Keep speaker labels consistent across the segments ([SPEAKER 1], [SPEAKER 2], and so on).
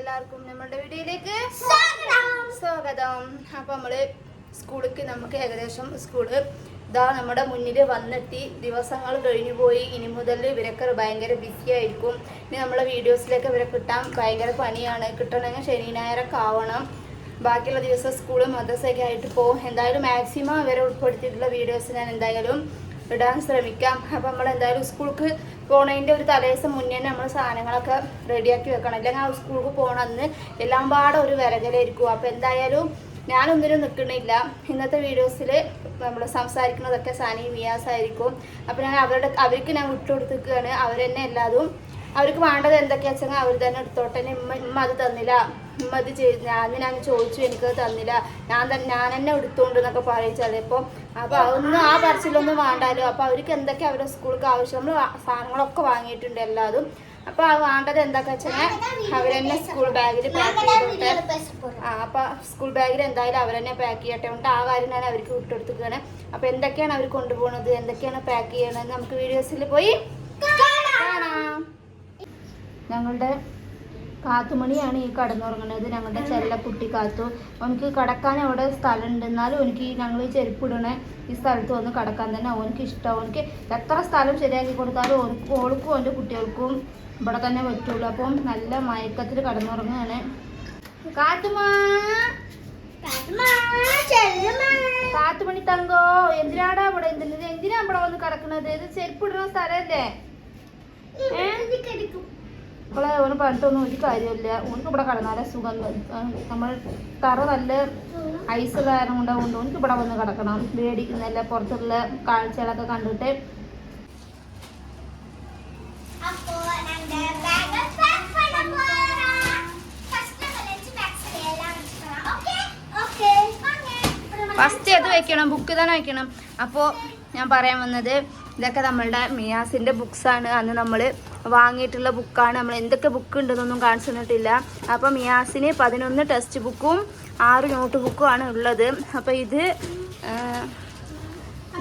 [SPEAKER 1] എല്ലാവർക്കും നമ്മുടെ വീഡിയോയിലേക്ക് സ്വാഗതം. അപ്പൊ നമ്മൾ സ്കൂളിലേക്ക് നമുക്ക് ഏകദേശം സ്കൂൾ ഇതാ നമ്മുടെ മുന്നിൽ വന്നെത്തി. ദിവസങ്ങൾ കഴിഞ്ഞു പോയി. ഇനി മുതൽ ഇവരൊക്കെ ഭയങ്കര ബിസി ആയിരിക്കും. ഇനി നമ്മളെ വീഡിയോസിലേക്ക് ഇവരെ കിട്ടാൻ ഭയങ്കര പണിയാണ്. കിട്ടണമെങ്കിൽ ശനി ഞായറൊക്കെ ആവണം. ബാക്കിയുള്ള ദിവസം സ്കൂൾ മദ്രസയൊക്കെ ആയിട്ട് പോകും എന്തായാലും മാക്സിമം ഇവരെ ഉൾപ്പെടുത്തിയിട്ടുള്ള വീഡിയോസ് ഞാൻ എന്തായാലും ഇടാൻ ശ്രമിക്കാം. അപ്പം നമ്മൾ എന്തായാലും സ്കൂൾക്ക് പോണതിന്റെ ഒരു തലേദിവസം മുന്നേ നമ്മൾ സാധനങ്ങളൊക്കെ റെഡിയാക്കി വെക്കണം. അല്ലെങ്കിൽ ആ സ്കൂൾക്ക് പോകണമെന്ന് എല്ലാം പാടെ ഒരു വിരകലായിരിക്കും അപ്പം എന്തായാലും ഞാനൊന്നിനും നിൽക്കണില്ല ഇന്നത്തെ വീഡിയോസിൽ നമ്മൾ സംസാരിക്കുന്നതൊക്കെ സാനി മിയാസ് ആയിരിക്കും. അപ്പം ഞാൻ അവരുടെ അവർക്ക് ഞാൻ വിട്ടുകൊടുത്തിരിക്കുകയാണ് അവർ തന്നെ എല്ലാതും അവർക്ക് വേണ്ടത് എന്തൊക്കെയാ വെച്ചാൽ അവർ തന്നെ എടുത്തോട്ടെ. ഇമ്മ ഇമ്മ അത് തന്നില്ല. ഇമ്മ അത് ചെയ്ത് ഞാൻ ഞാൻ ചോദിച്ചു എനിക്ക് തന്നില്ല. ഞാൻ തന്നെ ഞാൻ തന്നെ എടുത്തോണ്ട് എന്നൊക്കെ പറയും ഇപ്പോൾ അപ്പോൾ അതൊന്നും ആ പറച്ചിലൊന്നും വേണ്ടാലോ. അപ്പോൾ അവർക്ക് എന്തൊക്കെ അവരുടെ സ്കൂൾക്ക് ആവശ്യം നമ്മൾ സാധനങ്ങളൊക്കെ വാങ്ങിയിട്ടുണ്ട് എല്ലാതും. അപ്പോൾ ആ വേണ്ടത് എന്താക്കാ വെച്ചാൽ അവരെന്നെ സ്കൂൾ ബാഗിൽ പാക്ക് ചെയ്തോട്ടെ. ആ അപ്പോൾ സ്കൂൾ ബാഗിൽ എന്തായാലും അവരെന്നെ പാക്ക് ചെയ്യട്ടെ. കൊണ്ട് ആ കാര്യം ഞാൻ അവർക്ക് വിട്ടെടുത്തുകയാണ് അപ്പോൾ എന്തൊക്കെയാണ് അവർ കൊണ്ടുപോകുന്നത് എന്തൊക്കെയാണ് പാക്ക് ചെയ്യണത്? നമുക്ക് വീഡിയോസിൽ പോയി കാണാം. ഞങ്ങളുടെ കാത്തുമണിയാണ് ഈ കടന്നുറങ്ങുന്നത്. ഞങ്ങളുടെ ചെല്ലക്കുട്ടി കാത്തു. അവനക്ക് കടക്കാൻ അവിടെ സ്ഥലമുണ്ട്. എന്നാലും എനിക്ക് ഞങ്ങൾ ഈ ചെരുപ്പിടണ ഈ സ്ഥലത്ത് വന്ന് കടക്കാൻ തന്നെ അവനക്ക് ഇഷ്ടം. അവനക്ക് എത്ര സ്ഥലം ശരിയാക്കി കൊടുത്താലും ഓൾക്കും എന്റെ കുട്ടികൾക്കും ഇവിടെ തന്നെ പറ്റുള്ളൂ. അപ്പം നല്ല മയക്കത്തിൽ കടന്നുറങ്ങുകയാണ്. കാത്തുമാ. കാത്തുമണി തങ്കോ എന്തിനാടാ ഇവിടെ എന്തിനാ ഇവിടെ വന്ന് കടക്കുന്നത് ഇത് ചെരുപ്പിടുന്ന സ്ഥലമല്ലേ അവളെ ഓന് പറഞ്ഞിട്ടൊന്നും ഒരു കാര്യമില്ല ഓനക്ക് ഇവിടെ കിടന്നാലേ സുഖം. നമ്മൾ തറ നല്ല ഐസ് കാരണം കൊണ്ടാവുകൊണ്ട് ഓനക്ക് ഇവിടെ വന്ന് കിടക്കണം. മേടിക്കുന്നില്ല പുറത്തുള്ള കാഴ്ചകളൊക്കെ കണ്ടിട്ട്. ഫസ്റ്റ് അത് വെക്കണം? ബുക്ക് തന്നെ വെക്കണം. അപ്പോൾ ഞാൻ പറയാൻ വന്നത് ഇതൊക്കെ നമ്മളുടെ മിയാസിന്റെ ബുക്സാണ് അന്ന് നമ്മൾ വാങ്ങിയിട്ടുള്ള ബുക്കാണ് നമ്മൾ എന്തൊക്കെ ബുക്ക് ഉണ്ടെന്നൊന്നും കാണിച്ചു തന്നിട്ടില്ല. അപ്പോൾ മിയാസിന് പതിനൊന്ന് ടെക്സ്റ്റ് ബുക്കും ആറ് നോട്ട് ബുക്കും ആണ് ഉള്ളത്. അപ്പോൾ ഇത്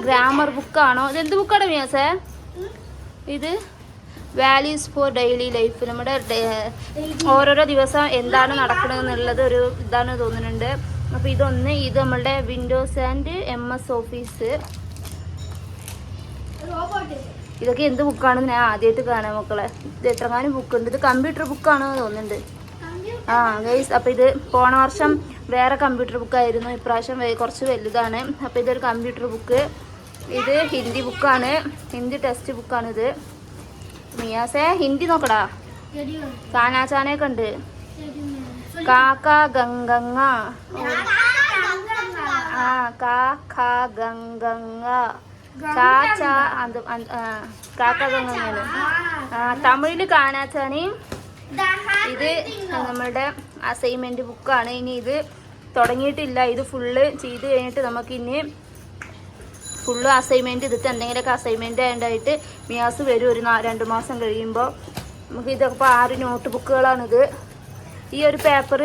[SPEAKER 1] ഗ്രാമർ ബുക്കാണോ ഇത് എന്ത് ബുക്കാണ് മിയാസേ? ഇത് വാല്യൂസ് ഫോർ ഡെയിലി ലൈഫ് നമ്മുടെ ഓരോരോ ദിവസം എന്താണ് നടക്കണമെന്നുള്ളത് ഒരു ഇതാണ് തോന്നുന്നുണ്ട്. അപ്പോൾ ഇതൊന്ന് ഇത് നമ്മളുടെ Windows and M S Office ഇതൊക്കെ എന്ത് ബുക്കാണെന്ന് ഞാൻ ആദ്യമായിട്ട് കാണാം മക്കളെ. ഇത് എത്രങ്ങാനും ബുക്ക് ഉണ്ട്. ഇത് കമ്പ്യൂട്ടർ ബുക്കാണോ തോന്നുന്നുണ്ട്. ആ ഗൈസ് അപ്പോൾ ഇത് പോണ വർഷം വേറെ കമ്പ്യൂട്ടർ ബുക്കായിരുന്നു ഇപ്രാവശ്യം കുറച്ച് വലുതാണ്. അപ്പോൾ ഇതൊരു കമ്പ്യൂട്ടർ ബുക്ക് ഇത് ഹിന്ദി ബുക്കാണ് ഹിന്ദി ടെക്സ്റ്റ് ബുക്കാണിത് മിയാസേ ഹിന്ദി നോക്കടാ. സാനാചാനെ ഉണ്ട് കാക്ക ഗംഗങ്ങ. ആ കാ ഗംഗങ്ങ. ചാച്ച അത് കാക്ക ഗംഗങ്ങയാണ് തമിഴിൽ കാനാച്ചാനയും ഇത് നമ്മളുടെ അസൈൻമെന്റ് ബുക്കാണ് ഇനി ഇത് തുടങ്ങിയിട്ടില്ല. ഇത് ഫുള്ള് ചെയ്ത് കഴിഞ്ഞിട്ട് നമുക്ക് ഇനി ഫുള്ള് അസൈൻമെന്റ് ഇതിട്ട് എന്തെങ്കിലുമൊക്കെ അസൈൻമെന്റ് ആയിട്ട് മിയാസ് വരും. ഒരു രണ്ട് മാസം കഴിയുമ്പോൾ നമുക്ക് ഇതൊക്കെ ആറ് നോട്ട് ബുക്കുകളാണിത് ഈ ഒരു പേപ്പർ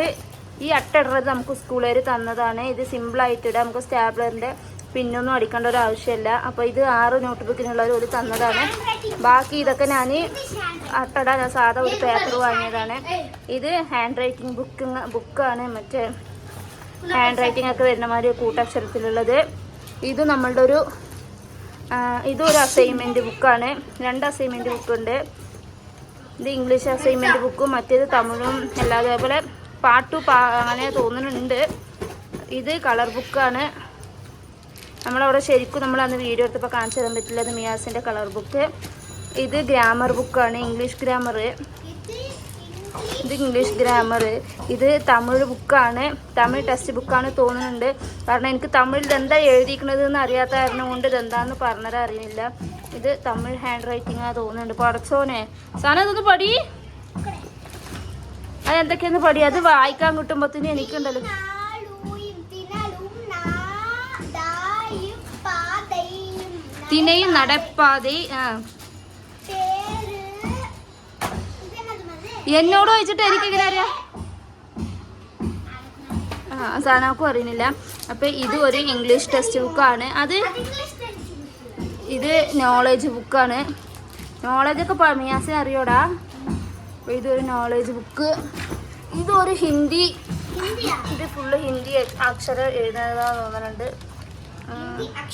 [SPEAKER 1] ഈ അട്ടിടുന്നത് നമുക്ക് സ്കൂളുകാർ തന്നതാണ്. ഇത് സിമ്പിളായിട്ടിടാം നമുക്ക് സ്റ്റാപ്ലറിന്റെ പിന്നൊന്നും അടിക്കേണ്ട ഒരു ആവശ്യമില്ല. അപ്പോൾ ഇത് ആറ് നോട്ട് ബുക്കിനുള്ളവർ ഒരു തന്നതാണ്. ബാക്കി ഇതൊക്കെ ഞാൻ അട്ടടാൻ സാധാ ഒരു പേപ്പർ വാങ്ങിയതാണ്. ഇത് ഹാൻഡ് റൈറ്റിംഗ് ബുക്ക് ബുക്കാണ് മറ്റേ ഹാൻഡ് റൈറ്റിംഗ് ഒക്കെ വരുന്ന മാതിരി കൂട്ടക്ഷരത്തിലുള്ളത്. ഇത് നമ്മളുടെ ഒരു ആ, ഇതും ഒരു അസൈൻമെന്റ് ബുക്കാണ് രണ്ട് അസൈൻമെന്റ് ബുക്കുണ്ട് ഇത് ഇംഗ്ലീഷ് അസൈൻമെന്റ് ബുക്കും മറ്റേത് തമിഴും എല്ലാം അതേപോലെ പാട്ടു പാ അങ്ങനെ തോന്നുന്നുണ്ട്. ഇത് കളർ ബുക്കാണ് നമ്മളവിടെ ശരിക്കും നമ്മൾ അന്ന് വീഡിയോ എടുത്തപ്പോൾ കാണിച്ചു തരാൻ പറ്റില്ല. അത് മിയാസിന്റെ കളർ ബുക്ക് ഇത് ഗ്രാമർ ബുക്കാണ് ഇംഗ്ലീഷ് ഗ്രാമർ ഇത് ഇംഗ്ലീഷ് ഗ്രാമർ ഇത് തമിഴ് ബുക്കാണ് തമിഴ് ടെക്സ്റ്റ് ബുക്കാണ് തോന്നുന്നുണ്ട്. കാരണം എനിക്ക് തമിഴിൽ എന്താ എഴുതിയിരിക്കുന്നത് എന്ന് അറിയാത്ത കാരണം കൊണ്ട് ഇതെന്താന്ന് പറഞ്ഞത് അറിയില്ല ഇത് തമിഴ് ഹാൻഡ് റൈറ്റിംഗ് ആ തോന്നുന്നുണ്ട്. പടച്ചോനെ സാധനം ഇതൊന്ന് പടി അത് എന്തൊക്കെയാന്ന് പടി അത് വായിക്കാൻ കിട്ടുമ്പോഴത്തേനും എനിക്കുണ്ടല്ലോ. തിനയും നടപ്പാതെ ആ. എന്നോട് ചോദിച്ചിട്ട് എനിക്ക് എങ്ങനെ അറിയാം? ആ സാനാക്കും അറിയുന്നില്ല. അപ്പൊ ഇത് ഒരു ഇംഗ്ലീഷ് ടെക്സ്റ്റ് ബുക്കാണ് അത് ഇത് നോളേജ് ബുക്കാണ് നോളേജ് ഒക്കെ പമിയാസെ അറിയോടാ? അപ്പൊ ഇതൊരു നോളേജ് ബുക്ക് ഇതൊരു ഹിന്ദി? ഇത് ഫുള്ള് ഹിന്ദി അക്ഷരം എഴുതുന്നതാ തോന്നുന്നുണ്ട്.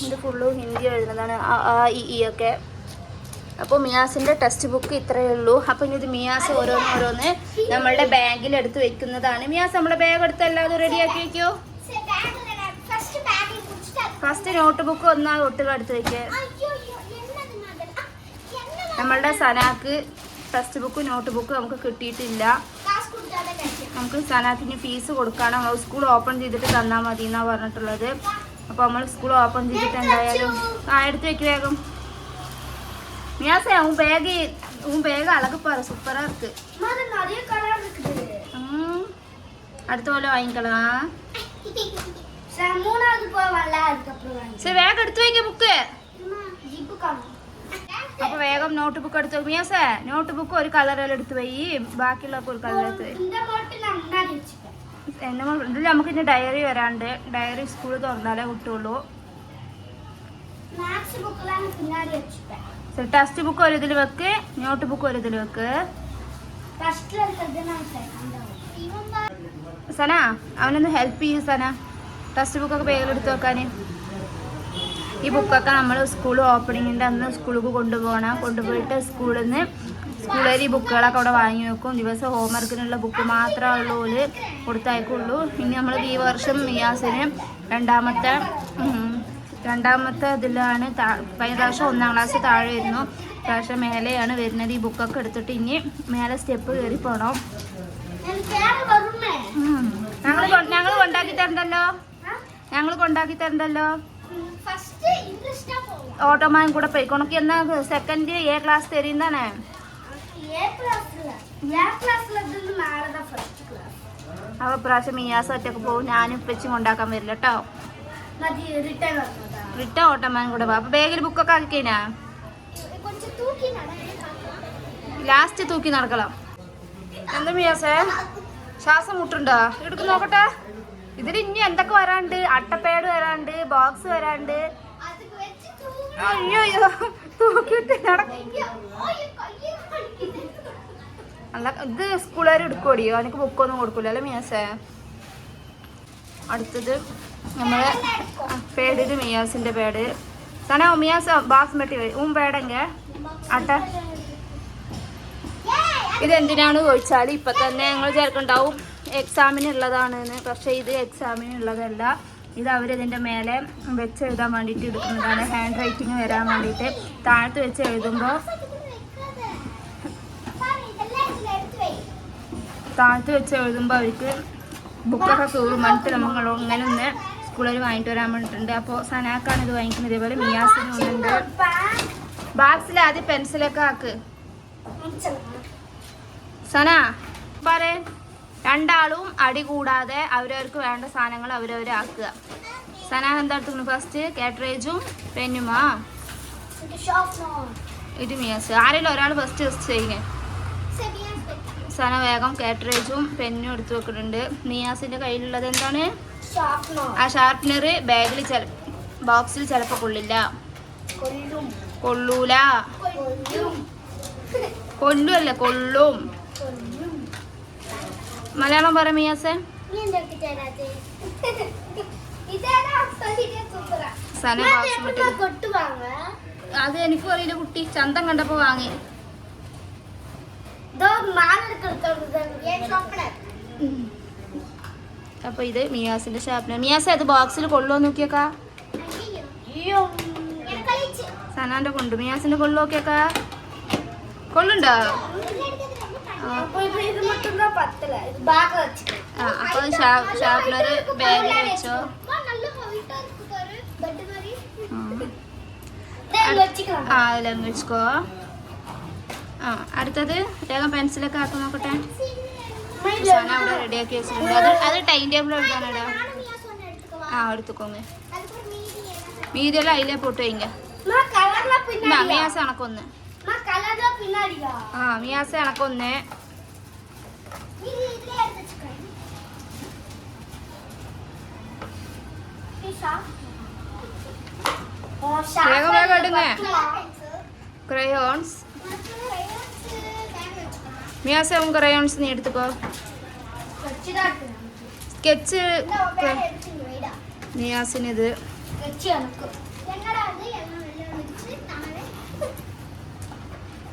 [SPEAKER 1] ഇത് ഫുള്ള് ഹിന്ദി എഴുതുന്നതാണ്. ആ ഇ ഒക്കെ. അപ്പോൾ മിയാസിന്റെ ടെക്സ്റ്റ് ബുക്ക് ഇത്രയേ ഉള്ളൂ. അപ്പോൾ ഇനി ഇത് മിയാസ് ഓരോന്ന് ഓരോന്ന് നമ്മളുടെ ബാഗിൽ എടുത്ത് വെക്കുന്നതാണ്. മിയാസ് നമ്മുടെ ബാഗ് എടുത്ത് എല്ലാവരും റെഡിയാക്കി വെക്കോ.
[SPEAKER 2] സെ- ബാഗിലിടാ. ഫസ്റ്റ്
[SPEAKER 1] നോട്ട് ബുക്ക് ഒന്നാ കുട്ടികൾ എടുത്ത്
[SPEAKER 2] എന്നത്
[SPEAKER 1] നമ്മളുടെ സനാക്ക് ടെക്സ്റ്റ് ബുക്ക് നോട്ട് ബുക്ക് നമുക്ക് കിട്ടിയിട്ടില്ല. നമുക്ക് സനാക്കിന് ഫീസ് കൊടുക്കണം സ്കൂൾ ഓപ്പൺ ചെയ്തിട്ട് തന്നാൽ മതി എന്നാണ് പറഞ്ഞിട്ടുള്ളത്. അപ്പോൾ നമ്മൾ സ്കൂൾ ഓപ്പൺ ചെയ്തിട്ട് എന്തായാലും ആ എടുത്ത് വെക്ക് വേഗം மியாசே உன் பேகு உன் பேகு அழகு பாரு சூப்பரா இருக்கு
[SPEAKER 2] மகன், நிறைய கலர் இருக்குது
[SPEAKER 1] ம், அடுத்த கொள்ள வாங்கிக்கலாம்
[SPEAKER 2] சரி, மூணாவது போவான்ல அதுக்கப்புறம் வாங்கி
[SPEAKER 1] சரி வேகம் எடுத்து வைக்க புக்கு
[SPEAKER 2] ஜிப்பு காணும்
[SPEAKER 1] അപ്പൊ വേഗം നോട്ട് ബുക്ക് എടുത്ത് മിയാസേ നോട്ട് ബുക്ക് ഒരു കളറിൽ എടുത്ത് പോയി ബാക്കിയുള്ളൊക്കെ ഒരു കളർ എടുത്ത് എന്നെ നമുക്ക് ഇനി ഡയറി വരാണ്ട്. ഡയറി സ്കൂൾ തുറന്നാലേ കിട്ടുള്ളൂ. ടെക്സ്റ്റ് ബുക്ക് ഒരു ഇതിൽ വെക്ക്. നോട്ട് ബുക്ക് ഒരു ഇതിൽ വെക്ക്. സന അവനൊന്ന് ഹെൽപ്പ് ചെയ്യും സന. ടെക്സ്റ്റ് ബുക്കൊക്കെ പേരിലെടുത്ത് വെക്കാൻ ഈ ബുക്കൊക്കെ നമ്മൾ സ്കൂൾ ഓപ്പണിങ്ങിന്റെ അന്ന് സ്കൂളിൽ കൊണ്ടുപോകണം. കൊണ്ടുപോയിട്ട് സ്കൂളിൽ നിന്ന് സ്കൂളിൽ ബുക്കുകളൊക്കെ അവിടെ വാങ്ങി വെക്കും. ദിവസം ഹോംവർക്കിനുള്ള ബുക്ക് മാത്രമേ ഉള്ളൂ ഓൽ കൊടുത്തായിക്കുള്ളൂ. ഇനി നമ്മൾ ഈ വർഷം മിയാസിന് രണ്ടാമത്തെ രണ്ടാമത്തെ ഇതിലാണ് പ്രാവശ്യം ഒന്നാം ക്ലാസ് താഴെ വരുന്നു. പ്രാവശ്യം മേലെയാണ് വരുന്നത് ഈ ബുക്കൊക്കെ എടുത്തിട്ട്. ഇനി മേലെ സ്റ്റെപ്പ് കയറി പോകണം ഞങ്ങൾ ഞങ്ങൾ കൊണ്ടാക്കി തരണ്ടല്ലോ? ഞങ്ങൾ കൊണ്ടാക്കി തരണ്ടല്ലോ? ഓട്ടോമാൻ കൂടെ പോയിക്കോണക്ക് എന്നാ സെക്കൻഡ് എ ക്ലാസ് തരുന്നതാണേ. അപ്പൊ പ്രാവശ്യം മിയാസ് ഒറ്റയ്ക്ക് പോകും ഞാനും ഇപ്പച്ചും കൊണ്ടാക്കാൻ വരില്ല കേട്ടോ റിട്ടേൺ ഓട്ടമാൻ കൂടെ അപ്പൊ ബാഗിൽ ബുക്കൊക്കെ
[SPEAKER 2] ആക്കിനാ
[SPEAKER 1] ലാസ്റ്റ് തൂക്കി നടക്കണം. എന്താ മിയാസേ? ശ്വാസം മുട്ടുണ്ടോ? എടുക്ക് നോക്കട്ടെ. ഇതിൽ ഇനി എന്തൊക്കെ വരാണ്ട്? അട്ടപ്പേട് വരാണ്ട് ബോക്സ് വരാണ്ട്. അയ്യോ തൂക്കിട്ട് നടക്കും. അല്ല ഇത് സ്കൂളുകാർ എടുക്കോടി എനിക്ക് ബുക്കൊന്നും കൊടുക്കൂല അല്ലേ മിയാസേ? അടുത്തത് നമ്മളെ പേട് ഇത് മിയാസിന്റെ പേട്. സന മിയാസ് ബാസ്മതി ഉം പേടെങ്ക? അട്ട ഇത് എന്തിനാണ് ചോദിച്ചാൽ ഇപ്പൊ തന്നെ ഞങ്ങൾ ചേർക്കുണ്ടാവും എക്സാമിനുള്ളതാണ് പക്ഷെ ഇത് എക്സാമിനുള്ളതല്ല ഇത് അവരിതിന്റെ മേലെ വെച്ച് എഴുതാൻ വേണ്ടിയിട്ട് എടുക്കുന്നതാണ്. ഹാൻഡ് റൈറ്റിംഗ് വരാൻ വേണ്ടിയിട്ട്. താഴത്ത് വെച്ച് എഴുതുമ്പോൾ താഴ്ത്തി വെച്ച് എഴുതുമ്പോൾ അവർക്ക് ബുക്കൊക്കെ സൂറും പറഞ്ഞിട്ട് നമ്മൾ അങ്ങനെ ഒന്ന് സ്കൂളിൽ വാങ്ങിട്ട് വരാൻ വേണ്ടിയിട്ടുണ്ട്. അപ്പോൾ സനാക്കാണ് ഇത് വാങ്ങിക്കുന്നത്. ഇതേപോലെ മിയാസിനും ഉണ്ട്. ബാക്സിൽ ആദ്യം പെൻസിലൊക്കെ ആക്ക്. സന പറയ. രണ്ടാളും അടി കൂടാതെ അവരവർക്ക് വേണ്ട സാധനങ്ങൾ അവരവർ ആക്കുക. സന എന്താ എടുത്തു ഫസ്റ്റ് കാറ്ററേജും പെന്നുമാ ഇത് മിയാസ്. ആരെങ്കിലും ഒരാൾ ഫസ്റ്റ് ടെസ്റ്റ് ചെയ്യുന്നത് അവസാനം വേഗം കാറ്ററേജും പെന്നും എടുത്തു വെക്കുന്നുണ്ട്. നിയാസിന്റെ കയ്യിലുള്ളത് എന്താണ്? ആ ഷാർപ്പ്നർ ബാഗിൽ ബോക്സിൽ ചിലപ്പോ കൊള്ളില്ല. കൊള്ളൂല. കൊല്ലുമല്ലേ കൊള്ളും. മലയാളം പറ മിയാസെ. അത് എനിക്കും അറിയില്ല കുട്ടി. ചന്തം കണ്ടപ്പോ വാങ്ങി. അപ്പൊ ഇത് മിയാസിന്റെ ഷാപ്പിന്. മിയാസ് അത് ബോക്സിൽ കൊള്ളോ നോക്കിയേക്കാ. സനാന്റെ കൊണ്ടു. മിയാസിന്റെ കൊള്ളു നോക്കിയേക്കാ. കൊള്ളുണ്ടോ? അപ്പൊ ഷാപ്പിനൊരു ബാഗിൽ വെച്ചോ. ആ
[SPEAKER 2] ലംഘിച്ചോ
[SPEAKER 1] ആ അടുത്തത് വേഗം പെൻസിലൊക്കെ ആക്കി നോക്കട്ടെ. സോന അവിടെ റെഡിയാക്കി വെച്ചിട്ടുണ്ട്. അത് അത് ടൈം ടേബിൾ എഴുതാനടാ ആ
[SPEAKER 2] എടുത്തുക്കോന്ന്.
[SPEAKER 1] മീതിയെല്ലാം അതിലേ പോട്ട്
[SPEAKER 2] കഴിഞ്ഞ.
[SPEAKER 1] മിയാസ കണക്കൊന്ന് ആ മിയാസ കണക്കൊന്ന് വേഗം വേഗം എടുങ്ങ ക്രയോൺസ് മിയാസ ഉൻ ക്രയോൺസ് നീ എടുത്തുക്കോ?
[SPEAKER 2] പോ
[SPEAKER 1] സ്കെച്ച്
[SPEAKER 2] മിയാസിന് ഇത്
[SPEAKER 1] നിയാസിനിത്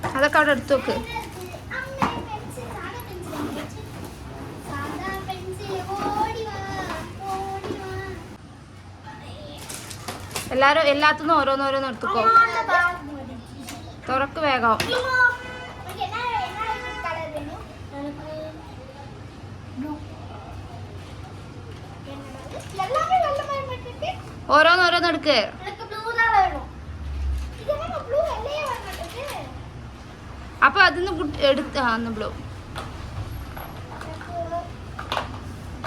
[SPEAKER 1] അതൊക്കെ അവിടെ എടുത്തു
[SPEAKER 2] നോക്ക്
[SPEAKER 1] എല്ലാരും എല്ലാത്തുനിന്നും ഓരോന്നോരോന്ന് എടുത്തുക്കോ? തുറക്ക് വേഗം
[SPEAKER 2] ഇമ്മോ, എനിക്ക് എന്നാ എന്നാ കളർ വേണം എനിക്ക് ബ്ലൂ എല്ലാവരും നല്ല മരം പറ്റിട്ട്
[SPEAKER 1] ഓരോന്നോരോന്ന് എടുക്ക്
[SPEAKER 2] എനിക്ക് ബ്ലൂ தான் വേണം ഇതെങ്ങനെ ബ്ലൂ അല്ലേ വേണ്ടത്
[SPEAKER 1] അപ്പൊ അതിന്ന് കുട്ടി- എടുത്ത് ആ ബ്ലൂ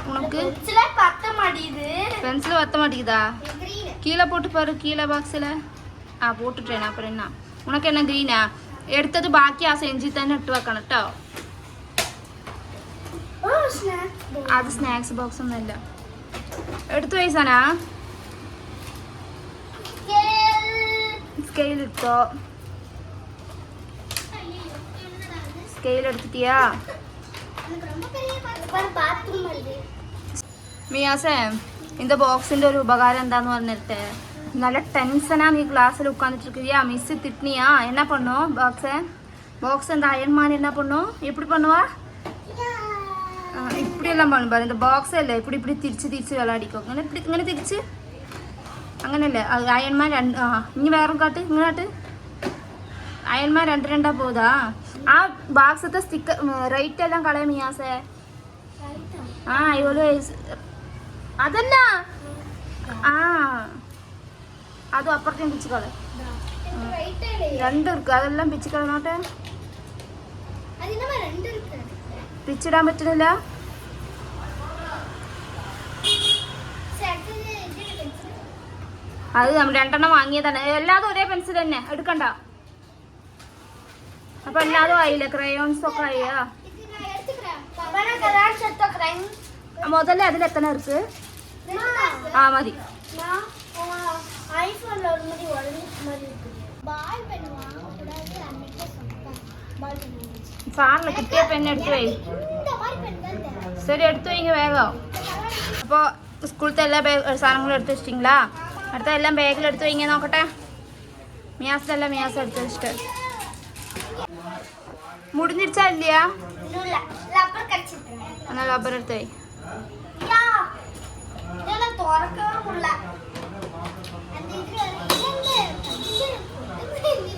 [SPEAKER 1] உனக்கு
[SPEAKER 2] பென்சில பத்த மாட்டேங்குது
[SPEAKER 1] பென்சில் வத்த மாட்டேங்குதா
[SPEAKER 2] கிரீன்
[SPEAKER 1] கீழே போட்டு பாரு கீழே பாக்ஸில் ஆ போட்டுட்டேன் அப்புறம் என்ன உனக்கு என்ன க்ரீனா எடுத்தது பாக்கி ஆ செஞ்சு தானே இட்டு വെക്കണം കേട്ടോ
[SPEAKER 2] ഓ സ്നാക്സ്
[SPEAKER 1] അത് സ്നാക്സ് ബോക്സ് ഒന്നുമല്ല എടുത്തു പൈസനാ സ്കെയിൽ എടുത്തോ. സ്കെയിൽ എടുത്തിട്ടിയാ. മിയാസേ ഇന്റെ ബോക്സിന്റെ ഒരു ഉപകാരം എന്താന്ന് പറഞ്ഞിട്ട്. നല്ല ടെൻഷനാ നീ ക്ലാസ്സിൽ ഉட்காந்துட்டுருக்கிறியா മിസ് திட்டினியா என்ன பண்ணும் பாக்ஸை பாக்ஸ் அந்த அயன் மான் என்ன பண்ணும் எப்படி ഇപ്പിടിയെല്ലാം പോകണം പറയുന്നത് ബോക്സ് അല്ലേ ഇപ്പിടി ഇപ്പിടി തിരിച്ച് തിരിച്ച് വിളാടിക്കും അങ്ങനെ ഇപ്പിടി ഇങ്ങനെ തിരിച്ച്. അങ്ങനല്ലേ? അയൺമാർ രണ്ട് ആ ഇനി വേറെ കാട്ട് ഇങ്ങോട്ട് അയൺമാർ രണ്ട് രണ്ടാ പോതാ ആ ബോക്സത്തെ സ്റ്റിക്കർ റേറ്റ് എല്ലാം കളയാ മിയാസേ. ആ അയ്യോൾ അതല്ല. ആ അതും അപ്പുറത്തേക്ക് പിച്ച് കള. രണ്ടു അതെല്ലാം പിച്ചു കളഞ്ഞോട്ടെ. പിച്ചിടാൻ പറ്റുന്നില്ല. അത് നമ്മൾ രണ്ടെണ്ണം വാങ്ങിയതാണ്. എല്ലാതും ഒരേ പെൻസിൽ തന്നെ. എടുക്കണ്ട. അപ്പൊ എല്ലാതും ആയില്ല? ക്രയോൺസ് ഒക്കെ
[SPEAKER 2] ആയില്ല മുതലേ അതിലെത്തണ ഇറക്ക് ആ മതി. ബായ് പെണ്ണു വാങ്ങ കൂടാതെ അമ്മയ്ക്ക് സ്വന്തം ബായ് പെണ്ണു
[SPEAKER 1] സാറിന് കിട്ടിയ പെണ്ണ് എടുത്തു
[SPEAKER 2] വൈ
[SPEAKER 1] ശരി எடுத்து வைங்க വേഗം. അപ്പോൾ സ്കൂളത്തെ എല്ലാ സാധനങ്ങളും എടുത്ത് വെച്ചിട്ടിങ്ങളാ? അടുത്ത എല്ലാം ബാഗിൽ എടുത്ത് വയ്ക്കാൻ നോക്കട്ടെ. മിയാസല്ല മിയാസ് എടുത്ത് വെച്ചിട്ട്. മുടിഞ്ഞിരിച്ചാ ഇല്ലയാ എന്നാ റബ്ബർ എടുത്ത് പോയി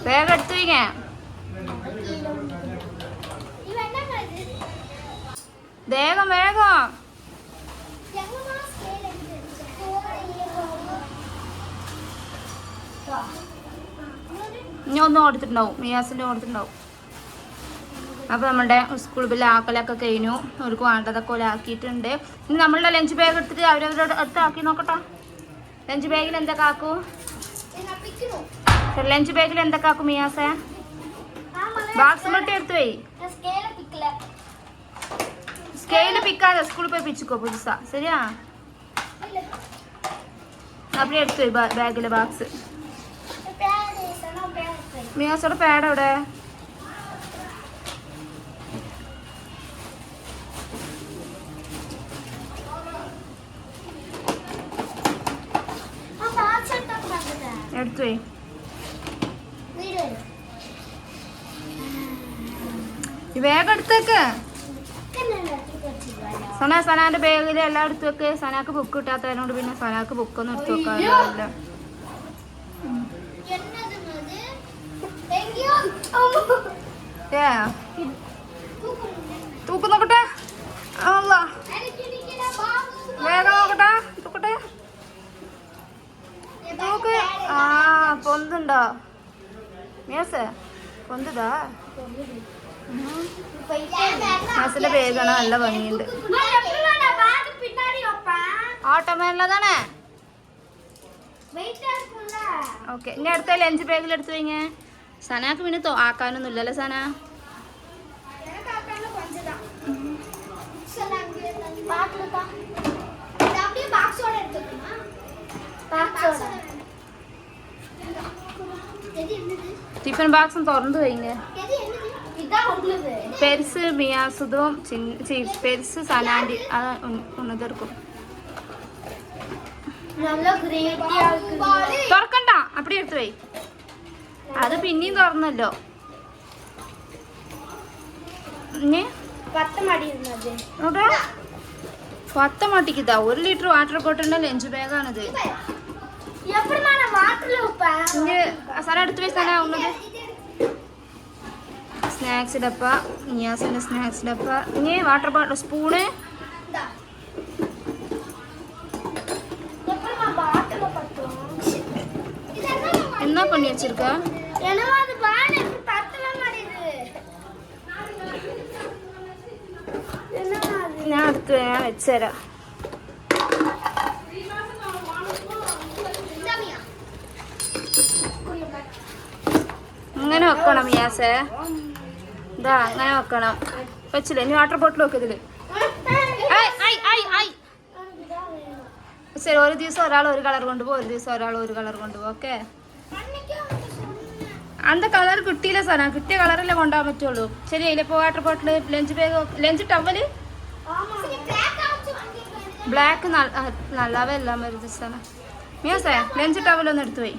[SPEAKER 1] വേഗം എടുത്ത്
[SPEAKER 2] വയ്ക്കാം
[SPEAKER 1] വേഗം വേഗം. ഇനി ഒന്നും കൊടുത്തിട്ടുണ്ടാവും മിയാസിന്റെ കൊടുത്തിട്ടുണ്ടാവും അപ്പോൾ നമ്മുടെ സ്കൂൾ ബില്ല് ആക്കലൊക്കെ കഴിഞ്ഞു. അവർക്ക് വേണ്ടതൊക്കെ ഓല ആക്കിയിട്ടുണ്ട്. ഇനി നമ്മളുടെ ലഞ്ച് ബാഗ് എടുത്തിട്ട് അവരവരുടെ അടുത്ത് ആക്കി നോക്കട്ടോ. ലഞ്ച് ബാഗിൽ എന്തൊക്കെ ആക്കൂ? ലഞ്ച് ബാഗിൽ എന്തൊക്കെ ആക്കും മിയാസെ? ബാക്സ് മട്ടി എടുത്തു പോയി
[SPEAKER 2] ஸ்கேல பிக்கல
[SPEAKER 1] സ്കെയില് പിക്കാതെ സ്കൂളിൽ പോയി പിച്ചിക്കോ പുതുസാ ശരിയാ
[SPEAKER 2] இல்ல
[SPEAKER 1] அப்படியே എടുത്തു പോയി ബാഗിലെ ബാക്സ്
[SPEAKER 2] பேடு சனா பேடு
[SPEAKER 1] മിയാസോടെ പാഡ് എവിടെ
[SPEAKER 2] ആ പാച്ചട്ട കണ്ടത്
[SPEAKER 1] എടുത്തു പോയി
[SPEAKER 2] വീട്
[SPEAKER 1] ഈ വേഗം എടുത്തേക്ക്
[SPEAKER 2] കല്യാണം വെച്ചില്ല
[SPEAKER 1] സന സനാന്റെ ബാഗിൽ എല്ലാം എടുത്തു വെക്ക്. സനാക്ക് ബുക്ക് കിട്ടാത്തതിനോട് പിന്നെ സനാക്ക് ബുക്ക് ഒന്നും എടുത്തു വെക്കാറില്ല തൂക്ക് നോക്കട്ടെ. വേഗം നോക്കട്ടെ. തൂക്കട്ടെ. തൂക്ക്. ആ പൊന്തുണ്ടോ? മേസ് പൊന്തുതാ? മിയാസിന്റെ ബാഗാണ് നല്ല ഭംഗിയുണ്ട്
[SPEAKER 2] பின்னாடி வைப்பேன்
[SPEAKER 1] ഓട്ടോമേനുള്ളതാണേ
[SPEAKER 2] வெயிட்டா இருக்கும்ல
[SPEAKER 1] ഓക്കെ ഇനി അടുത്ത ലഞ്ച് ബാഗിൽ എടുത്തു കഴിഞ്ഞ സനാക്ക് പിന്നെ തോ- ആക്കാനൊന്നും ഇല്ലല്ലോ സന
[SPEAKER 2] எனக்கு அக்கால கொஞ்சம் தான் சொன்னாங்க பாக்கலப்பா இது அப்படியே பாக்ஸோட எடுத்துக்கணுமா பாக்ஸோட எது என்னது
[SPEAKER 1] ടിഫിൻ ബോക്സും തുറന്നു കഴിഞ്ഞ
[SPEAKER 2] எது என்னது இது ഇതാ ഉള്ളത്
[SPEAKER 1] പെരുസ് മിയാസുതും ചിൻ- ചി- പെരുസ് സനാൻഡി അത് ഉണ്ണതെടുക്കും
[SPEAKER 2] നല്ല ഗ്രേറ്റി
[SPEAKER 1] തുറക്കണ്ട അപ്പടി എടുത്തു പോയി അത് പിന്നെയും തുറന്നല്ലോ ഇനി
[SPEAKER 2] പത്ത് മടി ഇരുന്നത്
[SPEAKER 1] നോട്ടെ പത്ത് മട്ടിക്കിതാ ഒരു ലിറ്റർ വാട്ടർ ബോട്ടിലിന്റെ ലഞ്ച് ബാഗാണിത്
[SPEAKER 2] എപ്പോഴാണ് വാട്ടറിൽ ഉപ്പ
[SPEAKER 1] ഇനി സ്ഥലം എടുത്തു പോയി സ്ഥലം ഉള്ളത് സ്നാക്സ് ഡപ്പ നിയാസിന്റെ സ്നാക്സ് ഡപ്പ ഇനി വാട്ടർ ബോട്ടിൽ സ്പൂണ് എന്നാ പണി വച്ചിരിക്ക ഞാൻ എടുത്ത് ഞാൻ വെച്ചുതരാം. അങ്ങനെ വെക്കണം യാസേ വെച്ചില്ലേ? ഇനി വാട്ടർ ബോട്ടിൽ ഐ ശരി ഒരു ദിവസം ഒരാൾ ഒരു കളർ കൊണ്ടുപോകും ഒരു ദിവസം ഒരാൾ ഒരു കളർ കൊണ്ടുപോകും ഓക്കെ അന്ത കളർ കിട്ടിയില്ല സാധനം കിട്ടിയ കളറല്ലേ കൊണ്ടുപോകാൻ പറ്റുള്ളൂ. ശരി അതിലിപ്പോൾ water bottle lunch bag lunch towel black നല്ലവ എല്ലാം വരുന്നത് സാധനം മിയാസേ ലഞ്ച് ടവൽ ഒന്ന് എടുത്തു പോയി.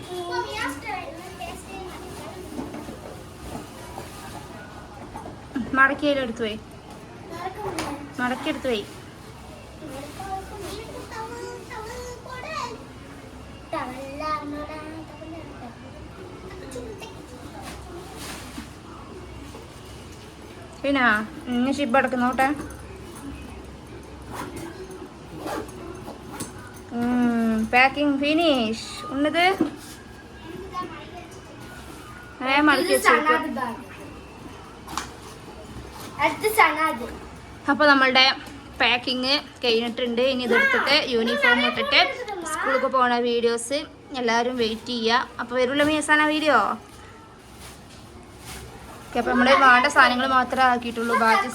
[SPEAKER 1] മടക്കി അതിൽ എടുത്തു പോയി. മടക്കി എടുത്തു പോയി പിന്നെ ഇനി ഷിബ് അടക്കുന്നോട്ടെ പാക്കിംഗ് ഫിനിഷ് ഉണ്ടത് ഏ മടക്കി
[SPEAKER 2] സനാദ്
[SPEAKER 1] അപ്പോൾ നമ്മളുടെ പാക്കിങ് കഴിഞ്ഞിട്ടുണ്ട്. ഇനി ഇതെടുത്തിട്ട് യൂണിഫോം ഇട്ടിട്ട് സ്കൂളിൽ പോണ വീഡിയോസ് എല്ലാവരും വെയിറ്റ് ചെയ്യുക. അപ്പോൾ വരുള്ള മീസാന വീഡിയോ ഓക്കെ അപ്പോൾ നമ്മൾ വേണ്ട സാധനങ്ങൾ മാത്രമേ ആക്കിയിട്ടുള്ളൂ. ബാക്കി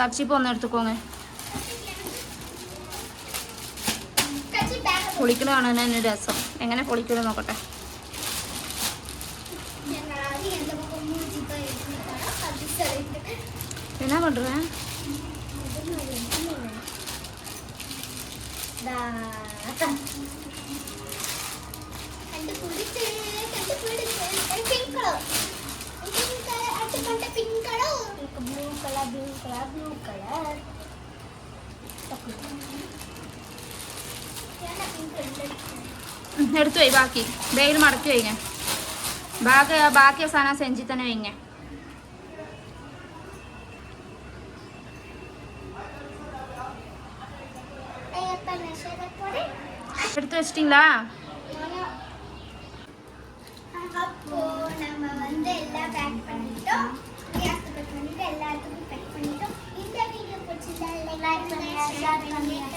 [SPEAKER 1] കച്ചിപ്പ് ഒന്ന് എടുത്തുക്കോങ്ങ്. പൊളിക്കണ കാണാൻ തന്നെ രസം. എങ്ങനെ പൊളിക്കണം നോക്കട്ടെ.
[SPEAKER 2] Blue colour.
[SPEAKER 1] എടുത്തു പോയി ബാക്കി. ബേഗിൽ മടക്കി വയ്ക്കാൻ ബാക്കി ബാക്കി സാധനം സെഞ്ചി തന്നെ വയ്ങ്ങ
[SPEAKER 2] எடுத்து பண்ணிட்டு எல்லாத்துக்கும் பேக் பண்ணிட்டோம் இந்த வீடியோ பிடிச்சிருந்தா லைக் பண்ணுங்க ஷேர் பண்ணுங்க